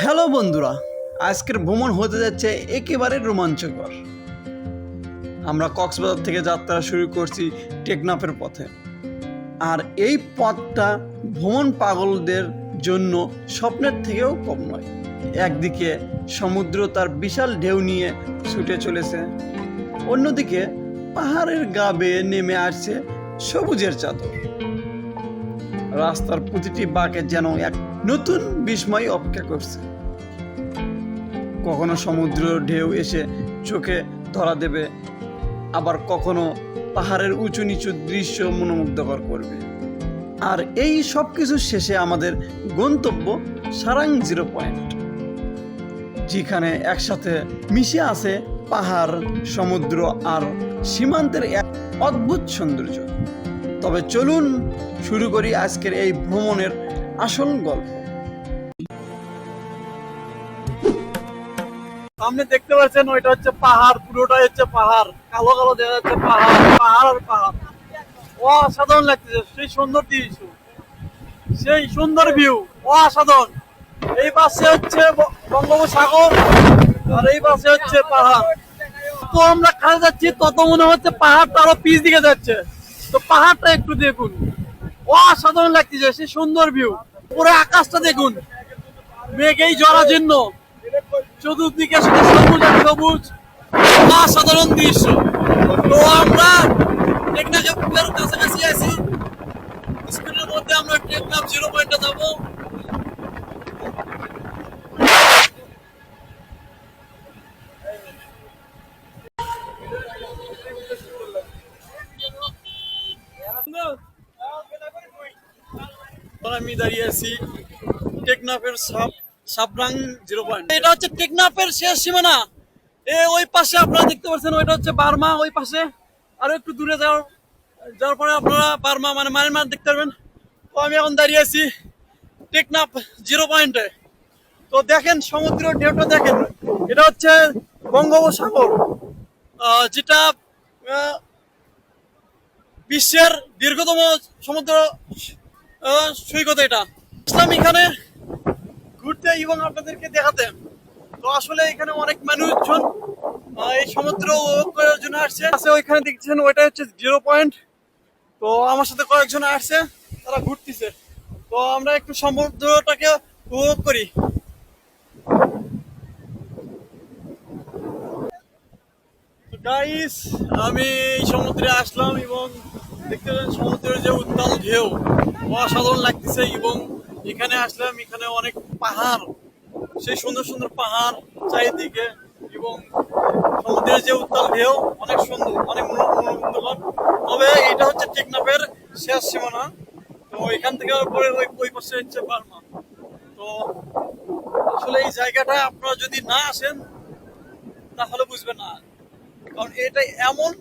Hello বন্ধুরা, আজকের ভ্রমণ হতে যাচ্ছে একেবারে রোমাঞ্চকর। আমরা কক্সবাজার থেকে যাত্রা শুরু করছি টেকনাফের পথে। আর এই পথটা ভ্রমণ পাগলদের জন্য স্বপ্নের থেকেও কম নয়। একদিকে সমুদ্র তার বিশাল ঢেউ নিয়ে ছুটে চলেছে, অন্যদিকে পাহাড়ের গা বেয়ে নেমে আসছে সবুজের চাদর। রাস্তার প্রতিটি বাঁকে যেন এক নতুন বিস্ময় অপেক্ষা করছে। কখনো সমুদ্র ঢেউ এসে চোখে ধরা দেবে, আবার কখনো পাহাড়ের উঁচু নিচু দৃশ্য মনোমুগ্ধকর করবে। আর এই সব কিছুর শেষে আমাদের গন্তব্য সারাং জিরো পয়েন্ট, যেখানে একসাথে মিশে আছে পাহাড়, সমুদ্র আর সীমান্তের এক অদ্ভুত সৌন্দর্য। তবে চলুন শুরু করি আজকের এই ভ্রমণের আসল গল্প। সামনে দেখতে পাচ্ছেন, ওইটা হচ্ছে পাহাড়, পুরোটাই হচ্ছে পাহাড়। কালো কালো দেখা যাচ্ছে পাহাড় পাহাড় আর পাহাড়। অসাধারণ লাগতেছে, সেই সুন্দর দৃশ্য, সেই সুন্দর ভিউ অসাধারণ। এই পাশে হচ্ছে বঙ্গোপসাগর, আর এই পাশে হচ্ছে পাহাড়। তো আমরা কাছে যাচ্ছি, তত মনে হচ্ছে পাহাড়টা আরও পিছ দিকে যাচ্ছে। তো পাহাড়টা একটু দেখুন। অসাধারণ লাগতেছে, সেই সুন্দর ভিউ পুরো আকাশটা দেখুন। মেঘেই জরাজীর্ণ। চতুর্দিকে শুধু সবুজ আর সবুজ অসাধারণ দৃশ্য। তো আমরা টেকনাফের কাছাকাছি আছি। মধ্যে আমরা জিরো পয়েন্টে যাব। আমি দাঁড়িয়ে আছি টেকনাফের সাপ সাবরাং জিরো পয়েন্ট। এটা হচ্ছে টেকনাফের শেষ সীমানা। এ, ওই পাশে আপনারা দেখতে পাচ্ছেন, ওইটা হচ্ছে বার্মা, ওই পাশে। আরও একটু দূরে যাওয়ার যাওয়ার পরে আপনারা বার্মা মানে মায়ানমার দেখতে পারবেন। তো আমি এখন দাঁড়িয়ে আছি টেকনাফ জিরো পয়েন্টে। তো দেখেন সমুদ্র ঢেউটা দেখেন। এটা হচ্ছে বঙ্গোপসাগর যেটা বিশ্বের দীর্ঘতম সমুদ্র সৈকত এটা। আসলাম এখানে এবং আপনাদেরকে দেখাতে। তো আসলে এখানে অনেক মানুষজন এই সমুদ্র উপভোগ করার জন্য আসছে। আছে ওইখানে দেখছেন ওইটা হচ্ছে জিরো পয়েন্ট তো আমার সাথে কয়েকজন আসছে, তারা ঘুরতেছে। তো আমরা একটু সমুদ্রটাকে উপভোগ করি। গাইস আমি এই সমুদ্রে আসলাম এবং দেখতে সমুদ্রের যে উত্তাল ঢেউ। অসাধারণ লাগতেছে এবং এখানে আসলাম, এখানে অনেক পাহাড়, সেই সুন্দর সুন্দর পাহাড় চারিদিকে এবং সমুদ্রের যে উত্তাল ঢেউ, অনেক সুন্দর, অনেক মনো- মনোমুগ্ধকর তবে এটা হচ্ছে টেকনাফের শেষ সীমানা। তো এখান থেকে পরে ওই ওই পাশে হচ্ছে বার্মা। তো আসলে এই জায়গাটা আপনারা যদি না আসেন, তাহলে বুঝবেন না। কারণ এটা এমন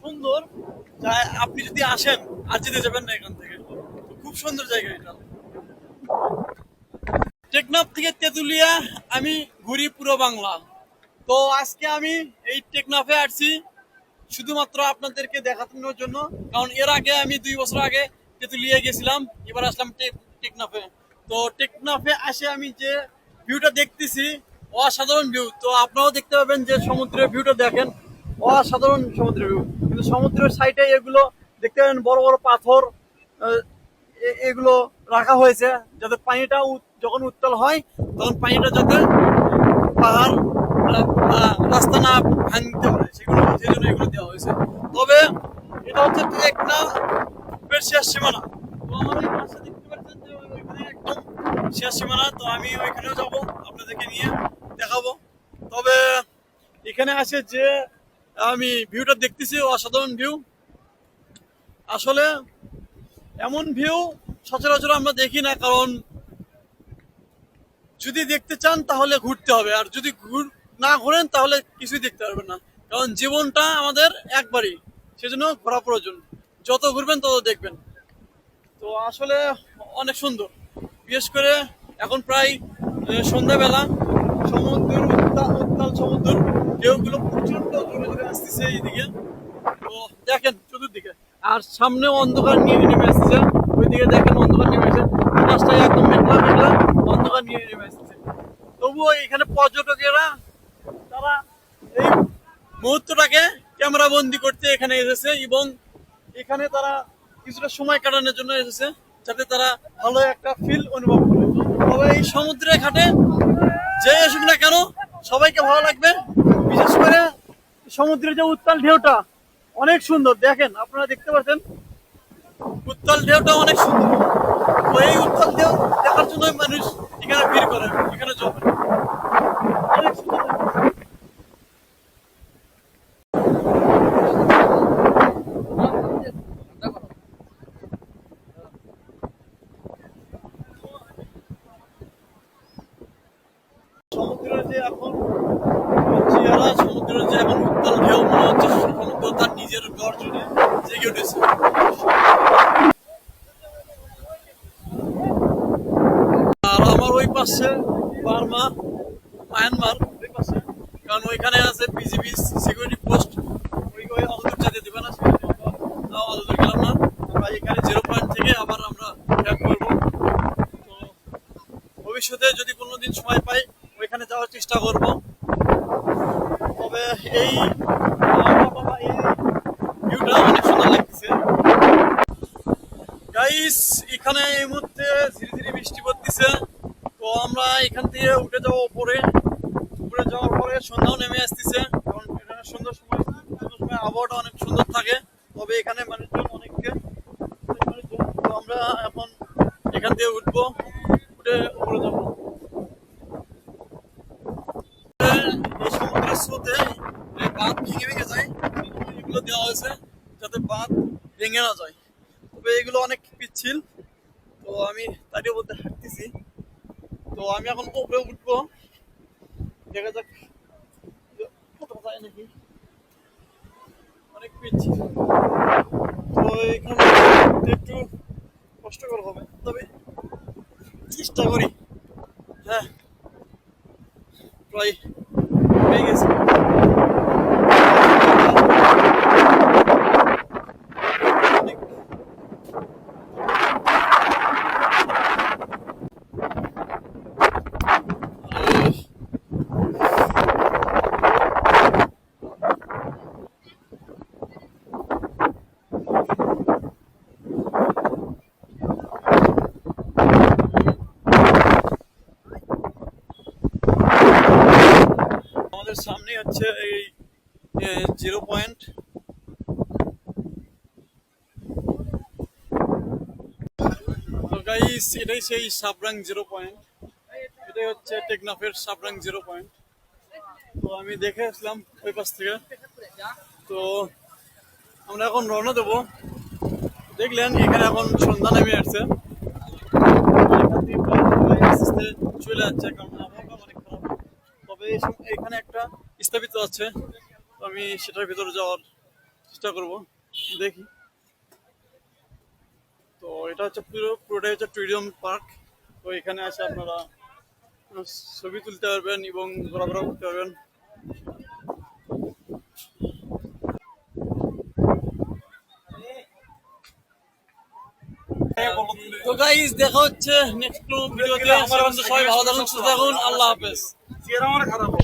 সুন্দর যা আপনি যদি আসেন, আর যেতে যাবেন না এখান থেকে। খুব সুন্দর জায়গা এটা। টেকনাফ থেকে তেঁতুলিয়া, আমি ঘুরি পুরো বাংলা। তো আজকে আমি এই টেকনাফে আসছি, শুধুমাত্র আপনাদেরকে দেখানোর জন্য। কারণ এর আগে আমি দুই বছর আগে তেঁতুলিয়া গেছিলাম, এবার আসলাম টেকনাফে। তো টেকনাফে আসে আমি যে ভিউটা দেখতেছি, অসাধারণ ভিউ। তো আপনারাও দেখতে পাবেন যে সমুদ্রের ভিউটা দেখেন, অসাধারণ সমুদ্রের ভিউ। কিন্তু সমুদ্রের সাইডে এগুলো দেখতে পাবেন, বড় বড় পাথর এগুলো রাখা হয়েছে, যাতে পানিটা যখন উত্তাল হয় তখন পানিটা যাতে পাহাড় আহ, রাস্তা না ভাঙতে পারে সেগুলো সেই এগুলো দেওয়া হয়েছে। তবে এটা হচ্ছে একটা শেষ সীমানা। তো পাশে দেখতে পাচ্ছেন যে ওইখানে একদম শেষ সীমানা তো আমি ওইখানেও যাব আপনাদেরকে নিয়ে দেখাবো। তবে এখানে আসে যে আমি ভিউটা দেখতেছি অসাধারণ ভিউ। আসলে এমন ভিউ সচরাচর আমরা দেখি না কারণ যদি দেখতে চান তাহলে ঘুরতে হবে। আর যদি না ঘোরেন তাহলে কিছুই দেখতে পারবেন না। কারণ জীবনটা আমাদের একবারই। সেজন্য ঘোরা প্রয়োজন। যত ঘুরবেন তত দেখবেন। তো আসলে অনেক সুন্দর। বিশেষ করে এখন প্রায় সন্ধ্যাবেলা। সমুদ্র উত্তাল সমুদ্র। ঢেউগুলো প্রচণ্ড জোরে জোরে আসতেছে এইদিকে। তো দেখেন চতুর্দিকে। আর সামনে অন্ধকার নিয়ে নেমে আসছে ওইদিকে দেখেন অন্ধকার নেমে আসছে আকাশটা একদম মেঘলা মেঘলা অন্ধকার নিয়ে নেমে আসছে তবুও এখানে পর্যটকেরা, তারা এই মুহূর্তটাকে ক্যামেরা বন্দি করতে এখানে এসেছে এবং এখানে তারা কিছুটা সময় কাটানোর জন্য এসেছে যাতে তারা ভালো একটা ফিল অনুভব করে। তবে এই সমুদ্রের ঘাটে যে আসুক না কেন, সবাইকে ভালো লাগবে। বিশেষ করে সমুদ্রের যে উত্তাল ঢেউটা অনেক সুন্দর। দেখেন, আপনারা দেখতে পাচ্ছেন, উত্তাল ঢেউটা অনেক সুন্দর। তো এই উত্তাল ঢেউ দেখার জন্য মানুষ এখানে ভিড় করে, এখানে জমে। সমুদ্র তার নিজের গর্জনে জেগে উঠেছে। আর আমার ওই পাশে বার্মা, মায়ানমার কারণ ওইখানে আছে বিজিবি সিকিউরিটি পোস্ট ওই ওই অলদূর যেতে দেবে না তাও অলদূর গেলাম না আমরা এখানে জিরো পয়েন্ট থেকে আবার আমরা ব্যাক করব তো ভবিষ্যতে যদি কোনোদিন সময় পাই ওইখানে যাওয়ার চেষ্টা করব তবে এই আবহাওয়া বা এই ভিউটা অনেক সুন্দর লাগতেছে গাইস এখানে এই মুহূর্তে ধীরে ধীরে বৃষ্টি পড়তেছে। তো আমরা এখান থেকে উঠে যাব উপরে। উপরে যাওয়ার পরে সন্ধ্যাও নেমে আসতেছে। কারণ এখানে সময় আবহাওয়াটা অনেক সুন্দর থাকে। তবে এখানে মানুষজন অনেককে আমরা এখন এখান থেকে উঠবো উঠে উপরে যাব এই সমুদ্রের স্রোতে এই বাঁধ ভেঙে ভেঙে যায় এগুলো দেওয়া হয়েছে যাতে বাঁধ ভেঙে না যায়। তবে এগুলো অনেক পিচ্ছিল। তো আমি তারই মধ্যে হাঁটতেছি। তো আমি এখন উপরে উঠবো। দেখা যাক। অনেক পিচ্ছিল। তো এখানে একটু কষ্টকর হবে। তবে চেষ্টা করি। হ্যাঁ। প্রায় হয়ে গেছে অনেক আমাদের সামনে হচ্ছে এই জিরো পয়েন্ট গাইস এটাই সেই সাবরাং জিরো পয়েন্ট এটাই হচ্ছে টেকনাফের সাবরাং জিরো পয়েন্ট তো আমি দেখে আসলাম ওই পাশ থেকে। তো আমরা এখন রওনা দেবো। দেখলেন, এখানে এখন সন্ধ্যা নেমে আসছে। চলে যাচ্ছে কারণ আবহাওয়া অনেক খারাপ তবে এই সম- এখানে একটা স্থাপিত আছে। আমি সেটার ভিতরে যাওয়ার চেষ্টা করব। দেখি। তো এটা হচ্ছে পুরো, পুরোটাই হচ্ছে ট্যুরিজম পার্ক। তো এখানে এসে আপনারা ছবি তুলতে পারবেন এবং ঘোরাফেরা করতে পারবেন। তো গাইস দেখা হচ্ছে নেক্সট ভিডিওতে সবাই ভালো থাকুন, সুস্থ থাকুন। আল্লাহ হাফেজ। في روانك عربو